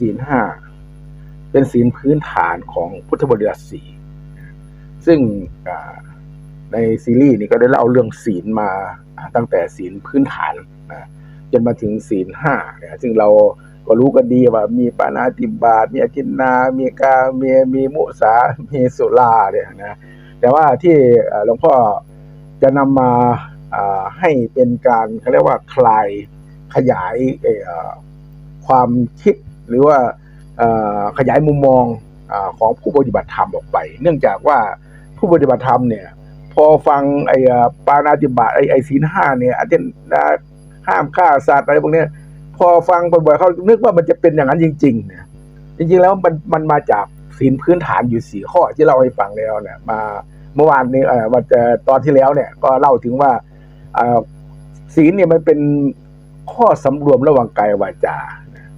ศีลห้าเป็นศีลพื้นฐานของพุทธบริษัทสี่ซึ่งในซีรีส์นี้ก็ได้เล่าเรื่องศีลมาตั้งแต่ศีลพื้นฐานนะจนมาถึงศีลห้าเนี่ยซึ่งเราก็รู้กันดีว่ามีปานาติบาตมีอกินนา มีกาเมีมีมุสา มีสุราเนี่ยนะแต่ว่าที่หลวงพ่อจะนำมาอ่าให้เป็นการเขาเรียกว่าคลายขยายความคิด หรือว่าขยายมุมมองอของผู้ปฏิบัติธรรมออกไป เนื่องจากว่าผู้ปฏิบัติธรรมเนี่ยพอฟังไอ้ปานาติบาตไอ้ไอ้ศีลห้าเนี่ยอาจจะห้ามฆ่าสัตว์อะไรพวกนี้พอฟังบ่อยๆเขานึกว่ามันจะเป็นอย่างนั้นจริงๆเนี่ยจริงๆแล้วมันมันมาจากศีลพื้นฐานอยู่สี่ข้อที่เราให้ฟังแล้วเนี่ยมาเมื่อวานนี้เอ่อวันตอนที่แล้วเนี่ยก็เล่าถึงว่าอ่าศีลเนี่ยมันเป็นข้อสำรวมระหว่างกายวาจา